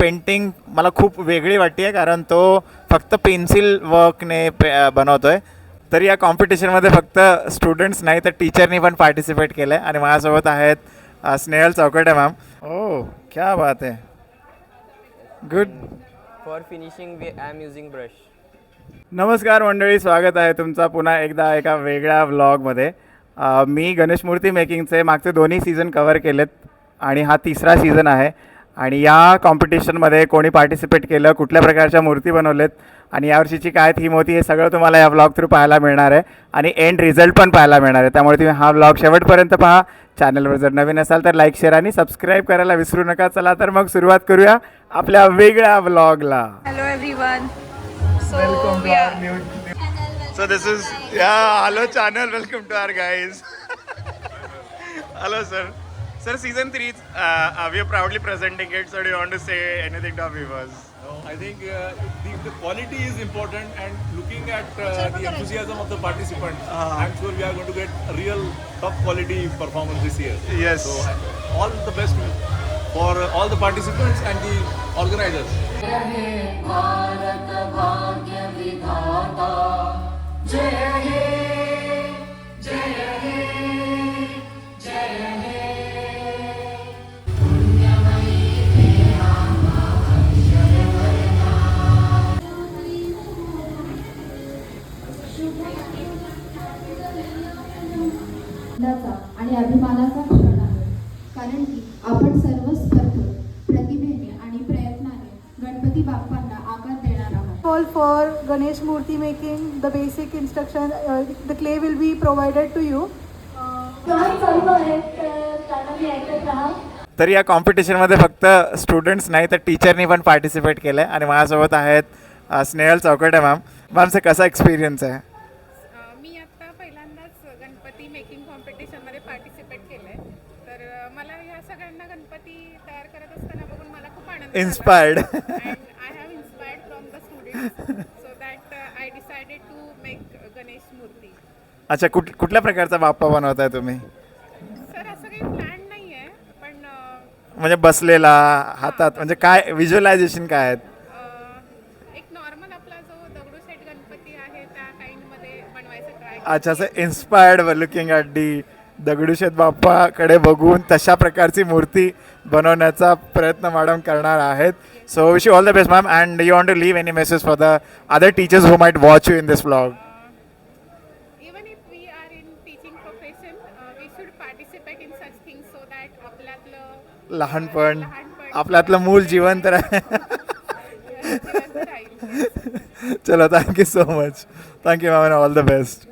Painting मला खूप वेगळी वाटते कारण तो फक्त पेन्सिल वर्कने पे बनवतोय. तर या कॉम्पिटिशनमध्ये फक्त स्टुडंट्स नाही तर टीचरनी पण पार्टिसिपेट केलं आहे आणि माझ्यासोबत आहेत स्नेहल चौकटे मॅम ओ क्या बात आहे. Good For finishing, we, I am using brush. नमस्कार मंडळी स्वागत आहे तुमचा पुन्हा एकदा एका वेगळ्या व्लॉगमध्ये मी गणेश मूर्ती मेकिंगचे मागचे दोन्ही सीझन कवर केलेत आणि हा तिसरा सीझन आहे. आणि या कॉम्पिटिशनमध्ये कोणी पार्टिसिपेट केलं कुठल्या प्रकारच्या मूर्ती बनवलेत आणि यावर्षीची काय थीम होती हे सगळं तुम्हाला या व्लॉग थ्रू पाहायला मिळणार आहे आणि एंड रिझल्ट पण पाहायला मिळणार आहे त्यामुळे तुम्ही हा व्लॉग शेवटपर्यंत पहा चॅनलवर जर नवीन असाल तर लाईक शेअर आणि सबस्क्राईब करायला विसरू नका चला तर मग सुरुवात करूया आपल्या वेगळ्या व्लॉगला we are So this is yeah. Hello channel. Welcome to our guys. hello Sir, season three, uh, we are proudly presenting it. So, do you want to say anything to our viewers? No, I think uh, the, the, quality is important, and looking at uh, the enthusiasm of the participants, uh, ah. I'm sure we are going to get a real top quality performance this year. Yes. So, all the best for all the participants and the organizers. Jai Bharat, Bhagya, Vidhata, Jai आणि अभिमानाचा क्षण आहे. कारण की आपण सर्व स्पर्धक प्रतिभेने आणि प्रयत्नाने गणपती बाप्पांना आकार देणार आहोत. All for Ganesh Murti making. The basic instruction, uh, the clay will be provided to you. तर या कॉम्पिटिशनमध्ये फक्त स्टुडंट्स नाही तर टीचरनी पण पार्टिसिपेट केलं आहे आणि माझ्यासोबत आहेत स्नेहल चौकटे मॅम मॅमचा कसा एक्सपिरियन्स आहे? गणपती मेकिंग कॉम्पिटिशनमध्ये पार्टिसिपेट केलं आहे तर मला ह्या सगळ्यांना गणपती तयार करत असताना बघून मला खूप आनंद Inspired. I have inspired from the students so that I decided to make Ganesh मूर्ती अच्छा कुठ कुठल्या प्रकारचा बाप्पा बनवताय तुम्ही? सर असं काही प्लॅन नाही आहे पण अ, म्हणजे बसलेला हातात म्हणजे काय व्हिज्युअलायझेशन काय आहेत? असं inspired looking at the Dagdusheth बाप्पाकडे बघून तशा प्रकारची मूर्ती बनवण्याचा प्रयत्न मॅडम करणार आहेत. So wish you all the best ma'am and you want to leave any message for the other teachers who might watch you in this blog लहानपण आपल्यातलं मूल जिवंत राह चलो thank you so much thank you ma'am all the best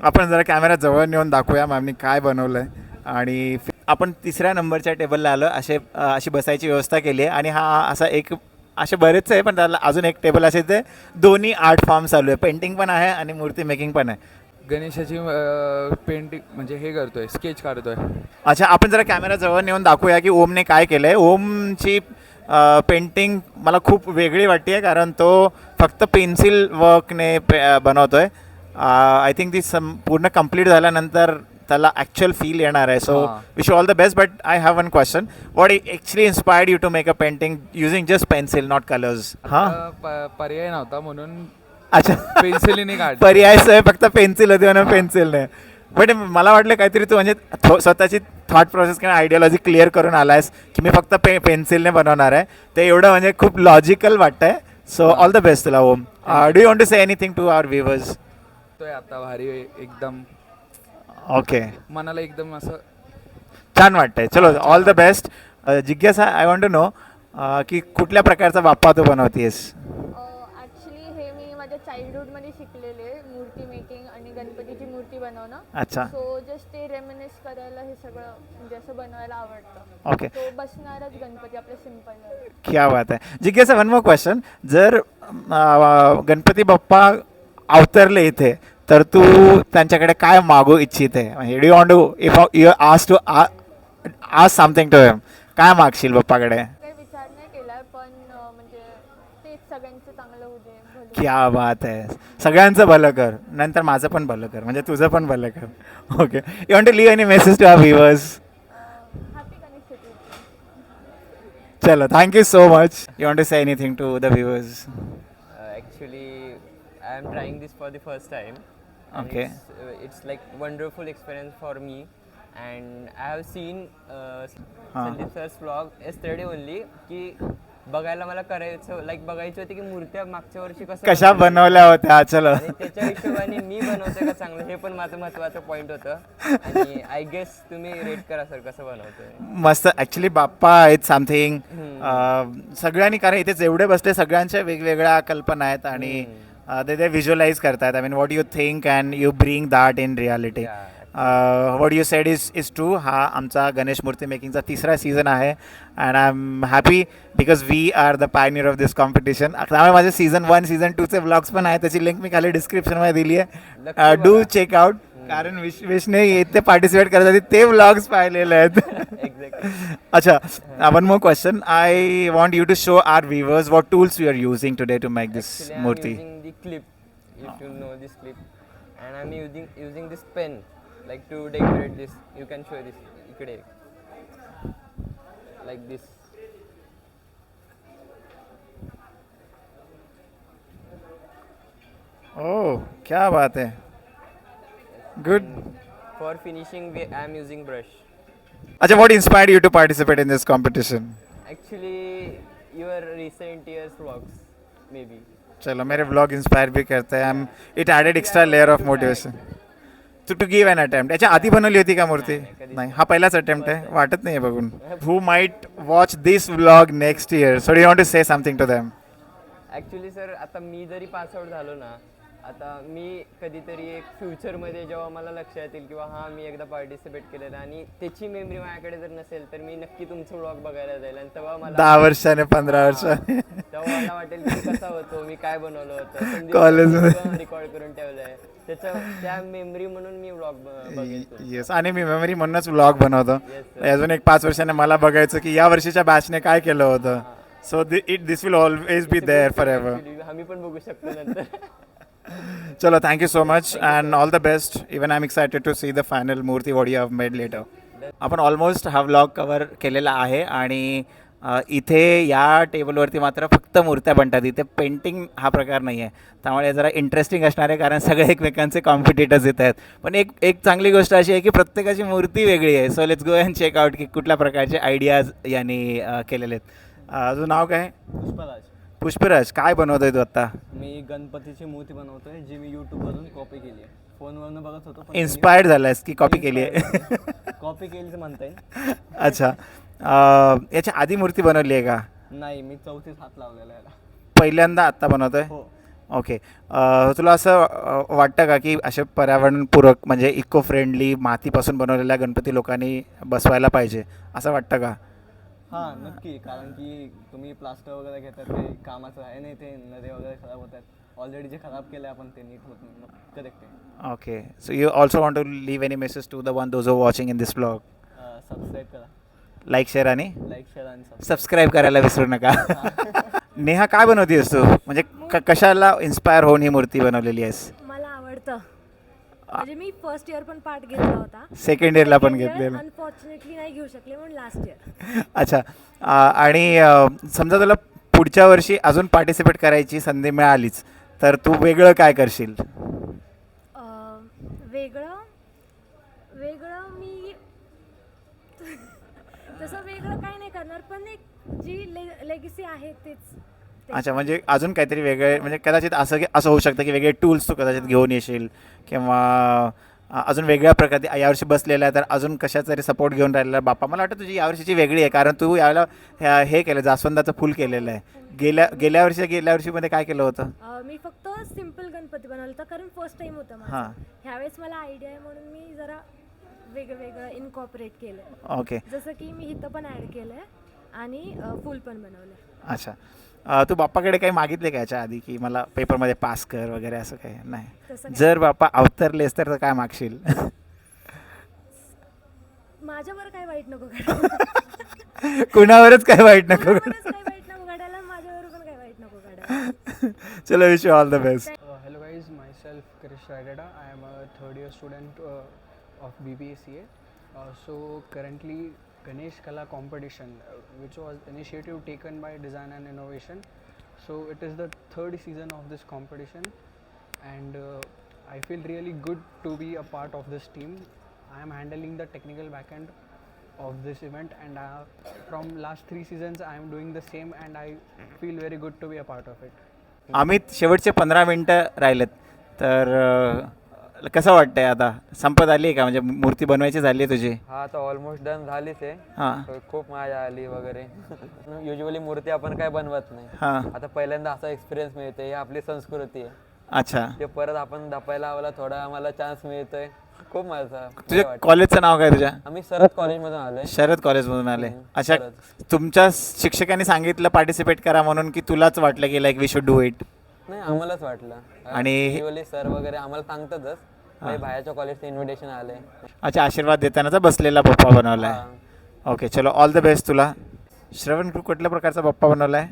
आपण जरा camera जवळ नेऊन दाखवूया मॅमनी काय बनवलं आहे आणि आपण तिसऱ्या नंबरच्या टेबलला आलो. असे अशी बसायची व्यवस्था केली आहे. आणि हा असा एक असे बरेचसे आहे पण त्याला अजून एक टेबल असे ते दोन्ही आर्ट फॉर्म चालू आहे. पेंटिंग पण आहे आणि मूर्ती मेकिंग पण आहे. गणेशाची पेंटिंग म्हणजे हे करतोय स्केच काढतोय. अच्छा आपण जरा कॅमेरा जवळ नेऊन दाखवूया की ओमने काय केलं आहे ओमची पेंटिंग मला खूप वेगळी वाटते कारण तो फक्त पेन्सिल वर्कने पे बनवतो आहे आय थिंक ती सम पूर्ण कंप्लीट झाल्यानंतर त्याला ॲक्च्युअल फील येणार आहे. So. Wish all the best but I have one question what actually inspired you to make a painting using just pencil not colours हां पर्याय नव्हता म्हणून अच्छा. पेन्सिलीने काढ पर्याय फक्त पेन्सिल होती म्हणून पेन्सिलने बट मला वाटलं काहीतरी तू म्हणजे स्वतःची थॉट प्रोसेस किंवा आयडियोलॉजी क्लिअर करून आलायस की मी फक्त पे पेन्सिलने बनवणार आहे. ते एवढं म्हणजे खूप लॉजिकल वाटतंय. सो ऑल द बेस्ट तुला Om. Do you want to say anything to our viewers तोय आता भारी एकदम. ओके मनाला एकदम असं छान वाटतंय. चलो ऑल द बेस्ट जिज्ञासा आय वॉन्ट टू नो की कुठल्या प्रकारचा बाप्पा तू बनवतेस ॲक्च्युली हे मी माझ्या चाइल्डहुडमध्ये शिकलेले मूर्ती मेकिंग आणि गणपतीची मूर्ती बनवणं. अच्छा. सो जस्ट ते रेमिनेस करायला हे सगळं म्हणजे असं बनवायला आवडतं. ओके तो बसणारच गणपती आपल्या सिंपल क्या बात आहे. जिज्ञासा वन मोर क्वेश्चन जर अं, गणपती बाप्पा अवतरले इथे तर तू त्यांच्याकडे काय मागू इच्छिते म्हणजे do want to if you has to ask something to him काय मागशील बाप्पाकडे काही विचार नाही केला पण अं, म्हणजे क्या बात आहे. सगळ्यांचं भलं कर. नंतर माझं पण भलं कर. म्हणजे तुझं पण भलं कर. Okay you want to leave any message to our viewers चलो thank you so much you want to say anything to the viewers Uh, actually, I am trying this for the first time. and Okay. It's, uh, it's like wonderful experience for me, and I have seen uh. Sandeep sir's vlog yesterday only. की बघायला मला करायचं like बघायची होती की मूर्त्या मागच्या वर्षी कसं कशा बनवल्या. होत्या चलो आणि त्याच्या हिशोबाने मी बनवतोय का चांगलं हे पण माझं महत्वाचं पॉईंट होतं आणि आय गेस तुम्ही रेट करा सर कसं बनवतोय मस्त ॲक्च्युली बाप्पा इट्स समथिंग सगळ्यांनी कारण इथे जेवढे बसले सगळ्यांच्या वेगवेगळ्या कल्पना आहेत आणि ते ते व्हिज्युअलाइज करतात I mean what you think and you bring that in reality what you said is is true हा आमचा गणेश मूर्ती मेकिंगचा तिसरा सीझन आहे. And I am happy because we are the pioneer of this competition त्यामुळे माझे season one season टूचे blogs पण आहे त्याची लिंक मी खाली डिस्क्रिप्शनमध्ये दिली आहे डू. चेक आउट कारण विश विशने इथे पार्टिसिपेट करत होती. ते ब्लॉग्स पाहिलेले आहेत. Exactly Acha, uh, one more question. I want you to show our viewers what tools we are using today to make the clip, if you know this clip, and I'm using using this pen, like to decorate this. You can show this, ikade, like this. Oh, क्या बात है. Good. For finishing, we, I'm using brush. Acha, what inspired you to participate in this competition? Actually, your recent years vlogs, maybe. चलो मेरे blog inspire भी करते हैं। I'm, it added extra layer of motivation to to give an attempt याच्या आधी बनवली होती का मूर्ती? नाही, हा पहिलाच अटेम्प्ट आहे. वाटत नाही बघून. Who might watch this vlog next year so do want to say something to them actually sir आता मी जरी पासआउट झालो ना आता मी कधीतरी एक फ्युचरमध्ये जेव्हा मला लक्षात येईल किंवा हां मी एकदा पार्टिसिपेट केलेलं आणि त्याची मेमरी माझ्याकडे जर नसेल तर मी नक्की तुमचं व्लॉग बघायला जाईल. आणि तेव्हा मला दहा वर्षाने पंधरा वर्षाने. तेव्हा मला वाटेल की कसा होतो मी काय बनवलं होतं. College मध्ये. रेकॉर्ड करून ठेवलंय. त्याच्या त्या मेमरी म्हणून मी तो. येस आणि मी मेमरी म्हणूनच व्लॉग बनवतो. Sir. अजून एक पाच वर्षाने मला बघायचं की या वर्षीच्या बॅचने काय केलं होतं. So it this will always be there forever आम्ही पण बघू शकतो नंतर. चलो thank you so much and all the best even I am excited to see the final मूर्ती what you have made later आपण ऑलमोस्ट हा व्लॉग कवर केलेला आहे आणि इथे या टेबलवरती मात्र फक्त मूर्त्या बनतात. इथे पेंटिंग हा प्रकार नाही आहे त्यामुळे जरा इंटरेस्टिंग असणार आहे कारण सगळे एकमेकांचे कॉम्पिटिटर्स येत आहेत. पण एक एक चांगली गोष्ट अशी आहे की प्रत्येकाची मूर्ती वेगळी आहे. So let's go and check out की कुठल्या प्रकारचे आयडियाज यांनी केलेले आहेत. अजून नाव काय? पुष्पराज पुष्पराज काय बनवतोय तू आत्ता मी गणपतीची मूर्ती बनवतोय जी मी यूट्यूबवरून कॉपी केली आहे. फोनवरून बघत होतो इन्स्पायर्ड झालायस की कॉपी केली आहे? कॉपी केली म्हणता येईल. अच्छा. अं, याच्या आधी मूर्ती बनवली आहे का? नाही मी चौथीत हात लावलेला याला. पहिल्यांदा आत्ता बनवतोय? हो. ओके. अं, तुला असं अं, वाटतं का की असे पर्यावरणपूरक म्हणजे इको फ्रेंडली मातीपासून बनवलेल्या गणपती लोकांनी बसवायला पाहिजे? असं वाटतं का? हां नक्की. कारण की तुम्ही प्लास्टर वगैरे घेतात ते कामाचं आहे नाही ते नदे वगैरे खराब होतात. ऑलरेडी जे खराब केलं आपण ते नीट होत नाही. करेक्ट आहे. Okay so you also want to leave any message to the one those watching in this blog subscribe करा. लाईक शेअर आणि लाईक शेअर आणि सबस्क्राईब सबस्क्राईब करायला विसरू नका. नेहा काय बनवतीस तू? म्हणजे क कशाला इन्स्पायर होऊन ही मूर्ती बनवलेली आहेस? मला आवडतं. म्हणजे मी फर्स्ट इयर पण पार्ट घेतला होता. सेकंड इयरला पण घेतलेलं. अनफॉर्च्युनेटली नाही घेऊ शकले म्हणून लास्ट इयर अच्छा. आणि समजा तुला पुढच्या वर्षी अजून पार्टिसिपेट करायची संधी मिळालीच तर तू वेगळं काय करशील? वेगळं वेगळं मी तसं वेगळं काय नाही करणार पण एक जी ले लेगसी आहे तेच. अच्छा म्हणजे अजून काहीतरी वेगळे म्हणजे कदाचित असं की- असं होऊ शकतं की वेगळे टूल्स तू कदाचित घेऊन येशील किंवा अजून वेगळ्या प्रकारे यावर्षी बसलेला आहे तर अजून कशाचा तरी सपोर्ट घेऊन राहिलेला बाप्पा. मला वाटतं तुझी यावर्षीची वेगळी आहे कारण तू यावेळेला हे केलं जास्वंदाचं फूल केलेलं आहे. गेल्या गेल्या वर्षी गेल्या वर्षीमध्ये काय केलं होतं? मी फक्त सिंपल गणपती बनवलं होतं कारण फर्स्ट टाइम होतं हां. ह्यावेळेस मला आयडिया आहे म्हणून मी जरा वेगळं वेगळं इनकॉपरेट केलं ओके जसं की मी इथं पण ॲड केलं आहे आणि फुल पण बनवलं अच्छा. अं, तू बाप्पाकडे काही मागितले का याच्या आधी की मला पेपरमध्ये पास कर वगैरे असं काही? नाही. जर बाप्पा अवतरलेस तर काय मागशील? माझ्यावर काय वाईट नको कुणावरच काय वाईट नको कोणावरच काय वाईट नको घडायला माझ्यावर पण काय वाईट नको घडायला चलो wish you all the best Uh, hello guys, myself Krish Radada. I am a third year student uh, of BBACA. Uh, so currently Ganesh Kala competition, which was initiative taken by Design and Innovation. So it is the third season of this competition, and uh, I feel really good to be a part of this team. I am handling the technical backend of this event, and uh, from last three seasons, I am doing the same, and I feel very good to be a part of it. Amit शेवटचे पंधरा मिनटं राहिलेत तर कसं वाटतंय आता? संपत आली आहे का? म्हणजे मूर्ती बनवायची झाली आहे तुझी? हा आता ऑलमोस्ट डन झालीच आहे. हां. खूप मजा आली वगैरे. युजली मूर्ती आपण काय बनवत नाही. हां. आता पहिल्यांदा असा एक्सपिरियन्स मिळते ही आपली संस्कृती आहे. अच्छा. ते परत आपण दपायला आम्हाला थोडा आम्हाला चान्स मिळतोय. खूप मजा तुझ्या कॉलेजचं नाव काय तुझ्या? आम्ही सरत कॉलेजमधून आलोय. शरद कॉलेजमधून आले. हम्म, अच्छा शरद. तुमच्या शिक्षकांनी सांगितलं पार्टिसिपेट करा म्हणून की तुलाच वाटलं की like we should do it नाही आम्हालाच वाटलं. आणि- सर वगैरे आम्हाला सांगतातच. म्हणजे बाहेरच्या कॉलेजचं इन्व्हिटेशन आलंय अच्छा आशीर्वाद देतानाचा बसलेला पप्पा बनवलाय. हा. ओके चलो ऑल द बेस्ट तुला. श्रवण तू कुठल्या प्रकारचा पप्पा बनवलाय?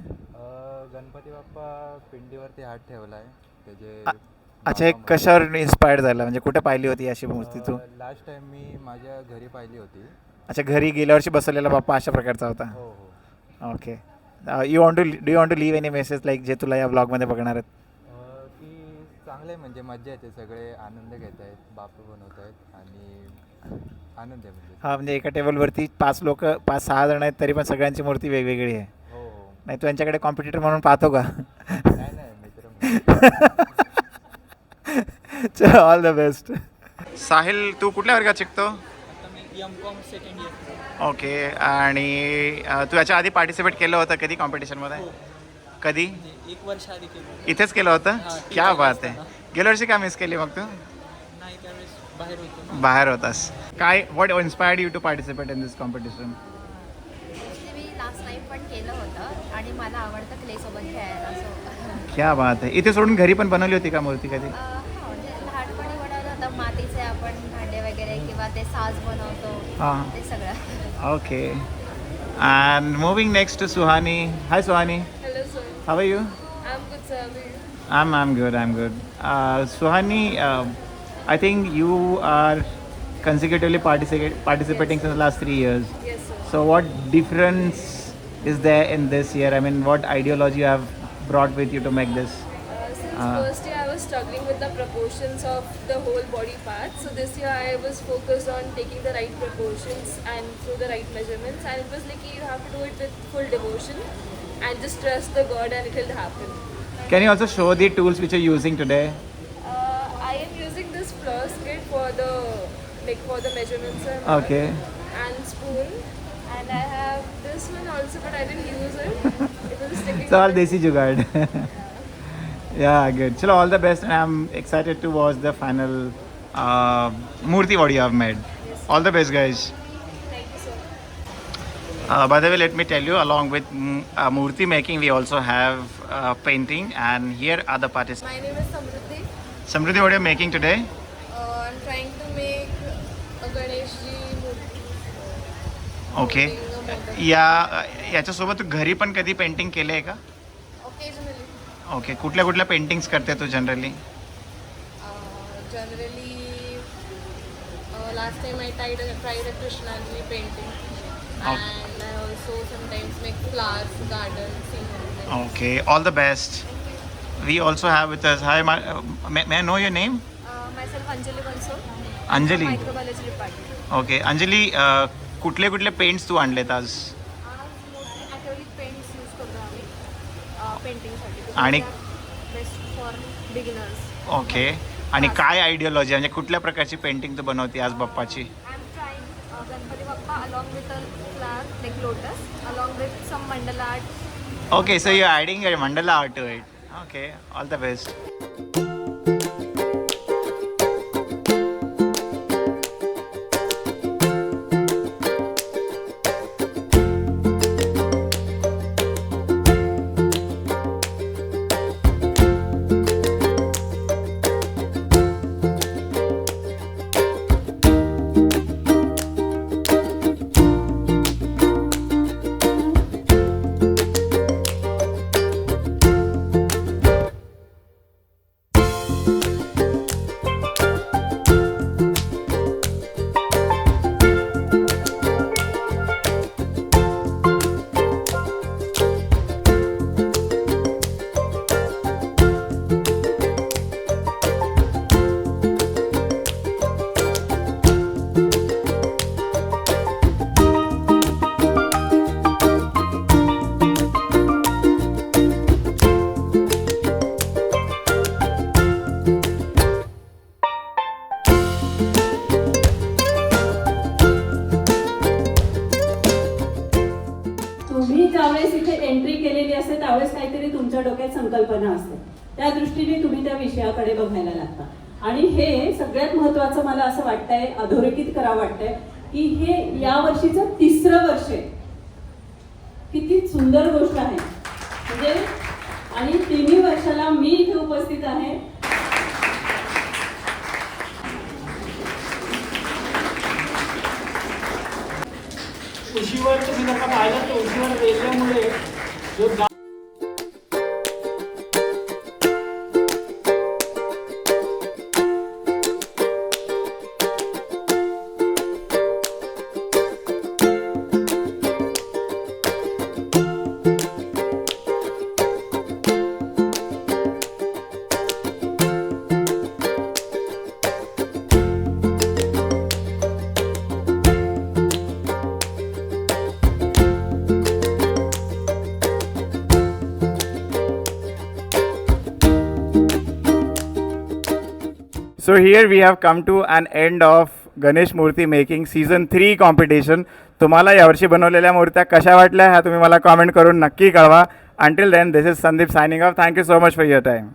गणपती बाप्पा पिंडीवरती हात ठेवला आहे त्याचे अच्छा एक कशावर इन्स्पायर्ड झाला? म्हणजे कुठे पाहिली होती अशी मूर्ती तू? लास्ट टाइम मी माझ्या घरी पाहिली होती. अच्छा घरी गेल्या वर्षी बसवलेला बाप्पा अशा प्रकारचा होता? हो हो. Okay you want to do you want to leave any message like जे तुला या ब्लॉगमध्ये बघणार आहेत? की चांगलं आहे म्हणजे मजा येते सगळे आनंद घेत आहेत बापू बनवत आहेत आणि आनंद आहे म्हणजे. हा म्हणजे एका टेबलवरती पाच लोक पाच सहा जण आहेत तरी पण सगळ्यांची मूर्ती वेगवेगळी आहे. हो. हो नाही तू यांच्याकडे कॉम्पिटिटर म्हणून पाहतो का? नाही मित्र ऑल द बेस्ट साहिल तू कुठल्या वर्गात शिकतो? ओके आणि तू याच्या आधी पार्टिसिपेट केलं होतं कधी कॉम्पिटिशनमध्ये कधी? एक वर्ष आधी केलं इथेच केलं होतं? क्या बात आहे. गेल्या वर्षी का मिस केली मग तू? बाहेर होतो बाहेर होतास. काय what inspired you to participate in this competition me last time पण केलं होतं आणि मला आवडतं क्ले सोबत खेळायला सो क्या बात आहे. इथे सोडून घरी पण बनवली होती का मूर्ती कधी? म्हणजे लहानपणी बनवलं होतं मातीचे आपण भांडे वगैरे किंवा ते साज बनवतो हां ते सगळं okay and moving next to Suhani hi Suhani hello sir how are you I am good sir I'm I'm good. I'm good. Uh, Suhani, uh, I think you are consecutively participate, participating since the last three years. Yes sir So what difference is there in this year? I mean, what ideology you have brought with you to make this? since Ah. first year I was struggling with the proportions of the whole body part. So this year I was focused on taking the right proportions and through the right measurements. And it was like you have to do it with full devotion and just trust the God and it will happen. Can you also show the tools which you're using today? Uh, I am using this floss kit for the like for the measurements and. Okay. and spoon. And I have this one also, but I didn't use it. It was sticking. It's all desi jugaad. yeah, good. Chalo, all the best, and I'm excited to watch the final uh, Murti what you have made. All the best, guys. Thank you so much. Uh, by the way, let me tell you, along with mm, uh, Murti making, we also have uh, painting, and here are the participants. My name is Samruddhi. Samruddhi, what are you making today? Uh, I'm trying to make a Ganeshji murti. Okay Holding a modak. या याच्यासोबत तू घरी पण कधी painting केले आहे का Occasionally. Okay कुठल्या कुठल्या पेंटिंग्स करते तू generally generally okay all the best we also have with us hi may know your name Anjali okay Anjali कुठले कुठले पेंट्स तू आणलेत आज? आणि- बेस्ट फॉर बिगिनर्स ओके. आणि काय आयडियोलॉजी म्हणजे कुठल्या प्रकारची पेंटिंग तू बनवते आज बाप्पाची? I am trying Ganpati Bappa along with a flower like lotus along with some mandala art okay so you adding your mandala art to it okay all the best दृष्टीने तुम्ही त्या विषयाकडे बघायला लागता. आणि हे सगळ्यात महत्वाचं मला असं वाटतंय अधोरेखित करावं वाटतंय की हे या वर्षीचं तिसरं वर्ष आहे. किती सुंदर गोष्ट आहे. म्हणजे आणि तिन्ही वर्षाला मी इथे उपस्थित आहे. उशीवर तुम्ही नका पाहिलं तर उशीवर रेल्वेमुळे जो So here we have come to an end of Ganesh murti making season three competition तुम्हाला यावर्षी बनवलेल्या मूर्त्या कशा वाटल्या ह्या तुम्ही मला कॉमेंट करून नक्की कळवा. Until then this is Sandeep signing off thank you so much for your time